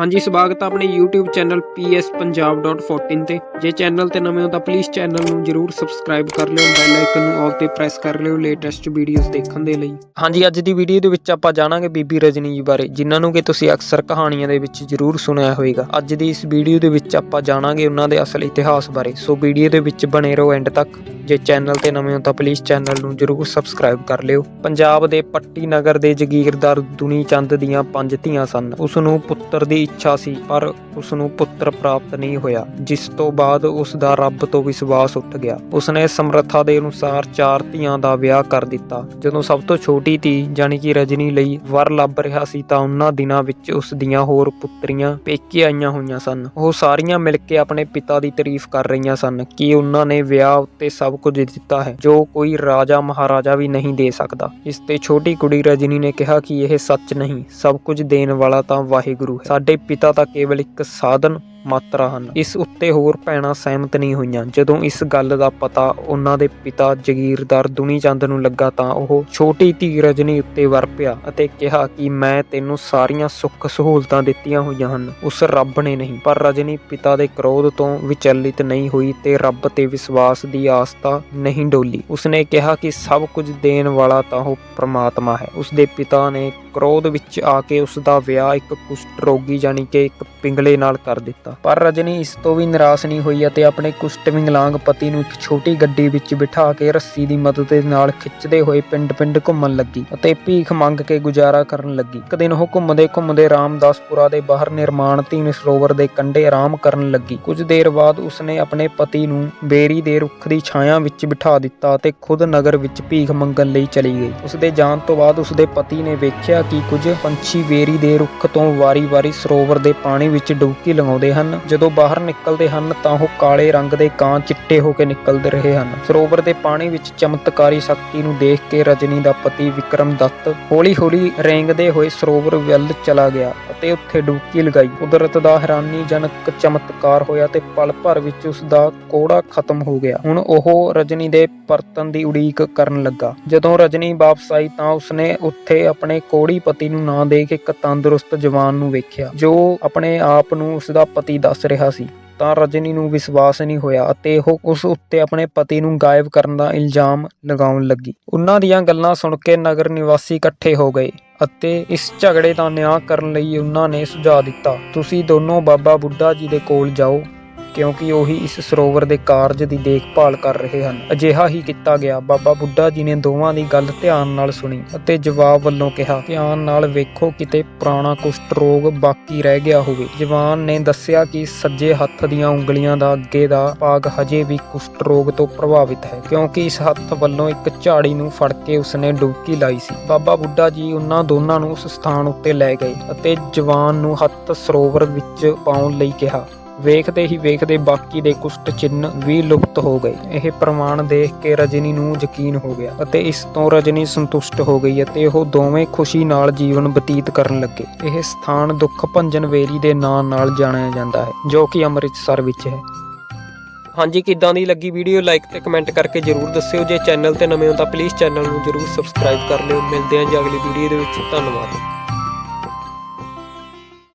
ਹਾਂਜੀ, ਸਵਾਗਤ ਹੈ ਆਪਣੇ YouTube ਚੈਨਲ pspunjab.14 ਤੇ। ਜੇ ਚੈਨਲ ਤੇ ਨਵੇਂ ਹੋ ਤਾਂ ਪਲੀਜ਼ ਚੈਨਲ ਨੂੰ ਜਰੂਰ ਸਬਸਕ੍ਰਾਈਬ ਕਰ ਲਿਓ ਬੈਲ ਆਈਕਨ ਨੂੰ ਆਲ ਤੇ ਪ੍ਰੈਸ ਕਰ ਲਿਓ ਲੇਟੈਸਟ ਵੀਡੀਓਜ਼ ਦੇਖਣ ਦੇ ਲਈ। ਹਾਂਜੀ, ਅੱਜ ਦੀ ਵੀਡੀਓ ਦੇ ਵਿੱਚ ਆਪਾਂ ਜਾਣਾਂਗੇ ਬੀਬੀ ਰਜਨੀ ਜੀ ਬਾਰੇ, ਜਿਨ੍ਹਾਂ ਨੂੰ ਕਿ ਤੁਸੀਂ ਅਕਸਰ ਕਹਾਣੀਆਂ ਦੇ ਵਿੱਚ ਜਰੂਰ ਸੁਣਿਆ ਹੋਵੇਗਾ। ਅੱਜ ਦੀ ਇਸ ਵੀਡੀਓ ਦੇ ਵਿੱਚ ਆਪਾਂ ਜਾਣਾਂਗੇ ਉਹਨਾਂ ਦੇ ਅਸਲ ਇਤਿਹਾਸ ਬਾਰੇ। ਸੋ ਵੀਡੀਓ ਦੇ ਵਿੱਚ ਬਣੇ ਰਹੋ ਐਂਡ ਤੱਕ। ਜੇ ਚੈਨਲ ਤੇ ਨਵੇਂ ਹੋ ਤਾਂ ਪਲੀਜ਼ ਚੈਨਲ ਨੂੰ ਜਰੂਰ ਸਬਸਕ੍ਰਾਈਬ ਕਰ ਲਿਓ। ਪੰਜਾਬ ਦੇ ਪੱਟੀ ਨਗਰ ਦੇ ਜਗੀਰਦਾਰ ਦੁਨੀ ਚੰਦ ਦੀਆਂ ਪੰਜ ਧੀਆਂ ਸਨ। ਉਸ ਨੂੰ ਪੁੱਤਰ ਦੀ ਇੱਛਾ ਸੀ, ਪਰ ਉਸ ਨੂੰ ਪੁੱਤਰ ਪ੍ਰਾਪਤ ਨਹੀਂ ਹੋਇਆ, ਜਿਸ ਤੋਂ ਬਾਅਦ ਉਸ ਦਾ ਰੱਬ ਤੋਂ ਵਿਸ਼ਵਾਸ ਉੱਠ ਗਿਆ। ਉਸ ਨੇ ਸਮਰੱਥਾ ਦੇ ਅਨੁਸਾਰ ਚਾਰ ਧੀਆਂ ਦਾ ਵਿਆਹ ਕਰ ਦਿੱਤਾ। ਜਦੋਂ ਸਭ ਤੋਂ ਛੋਟੀ ਧੀ ਜਾਨੀ ਕਿ ਰਜਨੀ ਲਈ ਵਰ ਲੱਭ ਰਿਹਾ ਸੀ, ਤਾਂ ਉਹਨਾਂ ਦਿਨਾਂ ਵਿੱਚ ਉਸ ਦੀਆਂ ਹੋਰ ਪੁੱਤਰੀਆਂ ਪੇਕੇ ਆਈਆਂ ਹੋਈਆਂ ਸਨ। ਉਹ ਸਾਰੀਆਂ ਮਿਲ ਕੇ ਆਪਣੇ ਪਿਤਾ ਦੀ ਤਾਰੀਫ ਕਰ ਰਹੀਆਂ ਸਨ ਕਿ ਉਹਨਾਂ ਨੇ ਵਿਆਹ ਉੱਤੇ ਸਭ ਕੁਝ ਦਿੱਤਾ ਹੈ, ਜੋ ਕੋਈ ਰਾਜਾ ਮਹਾਰਾਜਾ ਵੀ ਨਹੀਂ ਦੇ ਸਕਦਾ। ਇਸ ਤੇ ਛੋਟੀ ਕੁੜੀ ਰਜਨੀ ਨੇ ਕਿਹਾ ਕਿ ਇਹ ਸੱਚ ਨਹੀਂ, ਸਭ ਕੁਝ ਦੇਣ ਵਾਲਾ ਤਾਂ ਵਾਹਿਗੁਰੂ ਹੈ। ਸਾਡੇ ਪਿਤਾ ਤਾਂ ਕੇਵਲ ਇੱਕ ਸਾਧਨ ਮਾਤਰਾ ਹਨ। ਇਸ ਉੱਤੇ ਹੋਰ ਭੈਣਾਂ ਸਹਿਮਤ ਨਹੀਂ ਹੋਈਆਂ। ਜਦੋਂ ਇਸ ਗੱਲ ਦਾ ਪਤਾ ਉਹਨਾਂ ਦੇ ਪਿਤਾ ਜਗੀਰਦਾਰ ਦੁਨੀ ਚੰਦ ਨੂੰ ਲੱਗਾ ਤਾਂ ਉਹ ਛੋਟੀ ਧੀ ਰਜਨੀ ਉੱਤੇ ਵਰ ਪਿਆ ਅਤੇ ਕਿਹਾ ਕਿ ਮੈਂ ਤੈਨੂੰ ਸਾਰੀਆਂ ਸੁੱਖ ਸਹੂਲਤਾਂ ਦਿੱਤੀਆਂ ਹੋਈਆਂ ਹਨ। ਉਸ ਰੱਬ ਨੇ ਨਹੀਂ, ਪਰ ਰਜਨੀ ਪਿਤਾ ਦੇ ਕ੍ਰੋਧ ਤੋਂ ਵਿਚਲਿਤ ਨਹੀਂ ਹੋਈ ਤੇ ਰੱਬ ਤੇ ਵਿਸ਼ਵਾਸ ਦੀ ਆਸਥਾ ਨਹੀਂ ਡੋਲੀ। ਉਸਨੇ ਕਿਹਾ ਕਿ ਸਭ ਕੁਝ ਦੇਣ ਵਾਲਾ ਤਾਂ ਉਹ ਪ੍ਰਮਾਤਮਾ ਹੈ। ਉਸਦੇ ਪਿਤਾ ਨੇ ਕ੍ਰੋਧ ਵਿੱਚ ਆ ਕੇ ਉਸ ਦਾ ਵਿਆਹ ਇੱਕ ਕੁਸ਼ਟ ਰੋਗੀ ਜਾਨੀ ਕਿ ਇੱਕ ਪਿੰਗਲੇ ਨਾਲ ਕਰ ਦਿੱਤਾ। ਪਰ ਰਜਨੀ ਇਸ ਤੋਂ ਵੀ ਨਿਰਾਸ਼ ਨਹੀਂ ਹੋਈ ਅਤੇ ਆਪਣੇ ਕੁਸ਼ਟ ਵਿੰਗਲਾਂਗ ਪਤੀ ਨੂੰ ਇੱਕ ਛੋਟੀ ਗੱਡੀ ਵਿੱਚ ਬਿਠਾ ਕੇ ਰੱਸੀ ਦੀ ਮਦਦ ਦੇ ਨਾਲ ਖਿੱਚਦੇ ਹੋਏ ਪਿੰਡ-ਪਿੰਡ ਘੁੰਮਣ ਲੱਗੀ ਅਤੇ ਭੀਖ ਮੰਗ ਕੇ ਗੁਜ਼ਾਰਾ ਕਰਨ ਲੱਗੀ। ਇੱਕ ਦਿਨ ਉਹ ਘੁੰਮਦੇ ਘੁੰਮਦੇ ਰਾਮਦਾਸਪੁਰਾ ਦੇ ਬਾਹਰ ਨਿਰਮਾਣਧੀਨ ਸਰੋਵਰ ਦੇ ਕੰਢੇ ਆਰਾਮ ਕਰਨ ਲੱਗੀ। ਕੁਝ ਦੇਰ ਬਾਅਦ ਉਸਨੇ ਆਪਣੇ ਪਤੀ ਨੂੰ ਬੇਰੀ ਦੇ ਰੁੱਖ ਦੀ ਛਾਇਆ ਵਿੱਚ ਬਿਠਾ ਦਿੱਤਾ ਅਤੇ ਖੁਦ ਨਗਰ ਵਿੱਚ ਭੀਖ ਮੰਗਣ ਲਈ ਚਲੀ ਗਈ। ਉਸਦੇ ਜਾਣ ਤੋਂ ਬਾਅਦ ਉਸਦੇ ਪਤੀ ਨੇ ਵੇਖਿਆ ਕਿ ਕੁਝ ਪੰਛੀ ਬੇਰੀ ਦੇ ਰੁੱਖ ਤੋਂ ਵਾਰੀ-ਵਾਰੀ ਸਰੋਵਰ ਦੇ ਪਾਣੀ ਵਿੱਚ ਡੁਬਕੀ ਲਗਾਉਂਦੇ ਹਨ ਹਨ। ਜਦੋਂ ਬਾਹਰ ਨਿਕਲਦੇ ਹਨ ਤਾਂ ਉਹ ਕਾਲੇ ਰੰਗ ਦੇ ਕਾਂ ਚਿੱਟੇ ਹੋ ਕੇ ਨਿਕਲਦੇ ਰਹੇ ਹਨ। ਸਰੋਵਰ ਦੇ ਪਾਣੀ ਵਿੱਚ ਚਮਤਕਾਰੀ ਸ਼ਕਤੀ ਨੂੰ ਦੇਖ ਕੇ ਰਜਨੀ ਦਾ ਪਤੀ ਵਿਕਰਮ ਦੱਤ ਹੌਲੀ-ਹੌਲੀ ਰੇਂਗਦੇ ਹੋਏ ਸਰੋਵਰ ਵੱਲ ਚਲਾ ਗਿਆ। ਅਤੇ ਉੱਥੇ ਡੁਬਕੀ ਲਗਾਈ। ਕੁਦਰਤ ਦਾ ਹੈਰਾਨੀਜਨਕ ਚਮਤਕਾਰ ਹੋਇਆ ਤੇ ਪਲ ਭਰ ਵਿੱਚ ਉਸ ਦਾ ਕੋੜਾ ਖਤਮ ਹੋ ਗਿਆ। ਹੁਣ ਉਹ ਰਜਨੀ ਦੇ ਪਰਤਨ ਦੀ ਉਡੀਕ ਕਰਨ ਲੱਗਾ। ਜਦੋਂ ਰਜਨੀ ਵਾਪਸ ਆਈ ਤਾਂ ਉਸਨੇ ਉੱਥੇ ਆਪਣੇ ਕੋੜੀ ਪਤੀ ਨੂੰ ਨਾ ਦੇਖ ਇੱਕ ਤੰਦਰੁਸਤ ਜਵਾਨ ਨੂੰ ਵੇਖਿਆ, ਜੋ ਆਪਣੇ ਆਪ ਨੂੰ ਉਸ ਦਾ ਪਤੀ ਦੱਸ ਰਿਹਾ ਸੀ। ਤਾਂ ਰਜਨੀ ਨੂੰ ਵਿਸ਼ਵਾਸ ਨਹੀਂ ਹੋਇਆ ਅਤੇ ਉਹ ਉਸ ਉੱਤੇ ਆਪਣੇ ਪਤੀ ਨੂੰ ਗਾਇਬ ਕਰਨ ਦਾ ਇਲਜ਼ਾਮ ਲਗਾਉਣ ਲੱਗੀ। ਉਹਨਾਂ ਦੀਆਂ ਗੱਲਾਂ ਸੁਣ ਕੇ ਨਗਰ ਨਿਵਾਸੀ ਇਕੱਠੇ ਹੋ ਗਏ ਅਤੇ ਇਸ ਝਗੜੇ ਦਾ ਨਿਆਂ ਕਰਨ ਲਈ ਉਹਨਾਂ ਨੇ ਸੁਝਾਅ ਦਿੱਤਾ, ਤੁਸੀਂ ਦੋਨੋਂ ਬਾਬਾ ਬੁੱਢਾ ਜੀ ਦੇ ਕੋਲ ਜਾਓ ਕਿਉਂਕਿ ਉਹੀ ਇਸ ਸਰੋਵਰ ਦੇ ਕਾਰਜ ਦੀ ਦੇਖਭਾਲ ਕਰ ਰਹੇ ਹਨ। ਅਜਿਹਾ ਹੀ ਕੀਤਾ ਗਿਆ। ਬਾਬਾ ਬੁੱਢਾ ਜੀ ਨੇ ਦੋਵਾਂ ਦੀ ਗੱਲ ਧਿਆਨ ਨਾਲ ਸੁਣੀ ਅਤੇ ਜਵਾਬ ਵੱਲੋਂ ਕਿਹਾ, ਧਿਆਨ ਨਾਲ ਵੇਖੋ ਕਿਤੇ ਪੁਰਾਣਾ ਕੁਸ਼ਟ ਰੋਗ ਬਾਕੀ ਰਹਿ ਗਿਆ ਹੋਵੇ। ਜਵਾਨ ਨੇ ਦੱਸਿਆ ਕਿ ਸੱਜੇ ਹੱਥ ਦੀਆਂ ਉਂਗਲੀਆਂ ਦਾ ਅੱਗੇ ਦਾ ਭਾਗ ਹਜੇ ਵੀ ਕੁਸ਼ਟ ਰੋਗ ਤੋਂ ਪ੍ਰਭਾਵਿਤ ਹੈ, ਕਿਉਂਕਿ ਇਸ ਹੱਥ ਵੱਲੋਂ ਇੱਕ ਝਾੜੀ ਨੂੰ ਫੜ ਕੇ ਉਸਨੇ ਡੁਬਕੀ ਲਾਈ ਸੀ। ਬਾਬਾ ਬੁੱਢਾ ਜੀ ਉਹਨਾਂ ਦੋਨਾਂ ਨੂੰ ਉਸ ਸਥਾਨ ਉੱਤੇ ਲੈ ਗਏ ਅਤੇ ਜਵਾਨ ਨੂੰ ਹੱਥ ਸਰੋਵਰ ਵਿੱਚ ਪਾਉਣ ਲਈ ਕਿਹਾ। ਵੇਖਦੇ ਹੀ ਵੇਖਦੇ ਬਾਕੀ ਦੇ ਕੁਸ਼ਟ ਚਿੰਨ ਵੀ ਲੁਪਤ ਹੋ ਗਏ। ਇਹ ਪ੍ਰਮਾਣ ਦੇਖ ਕੇ ਰਜਨੀ ਨੂੰ ਯਕੀਨ ਹੋ ਗਿਆ ਅਤੇ ਇਸ ਤੋਂ ਰਜਨੀ ਸੰਤੁਸ਼ਟ ਹੋ ਗਈ ਅਤੇ ਉਹ ਦੋਵੇਂ ਖੁਸ਼ੀ ਨਾਲ ਜੀਵਨ ਬਤੀਤ ਕਰਨ ਲੱਗੇ। ਇਹ ਸਥਾਨ ਦੁੱਖ ਭੰਜਨ ਵੇਰੀ ਦੇ ਨਾਂ ਨਾਲ ਜਾਣਿਆ ਜਾਂਦਾ ਹੈ, ਜੋ ਕਿ ਅੰਮ੍ਰਿਤਸਰ ਵਿੱਚ ਹੈ। ਹਾਂਜੀ, ਕਿੱਦਾਂ ਦੀ ਲੱਗੀ ਵੀਡੀਓ? ਲਾਈਕ ਤੇ ਕਮੈਂਟ ਕਰਕੇ ਜਰੂਰ ਦੱਸਿਓ। ਜੇ ਚੈਨਲ ਤੇ ਨਵੇਂ ਹੋ ਤਾਂ ਪਲੀਜ਼ ਚੈਨਲ ਨੂੰ ਜਰੂਰ ਸਬਸਕ੍ਰਾਈਬ ਕਰ ਲਿਓ। ਮਿਲਦੇ ਹਾਂ ਜੀ ਅਗਲੀ ਵੀਡੀਓ ਦੇ ਵਿੱਚ। ਧੰਨਵਾਦ।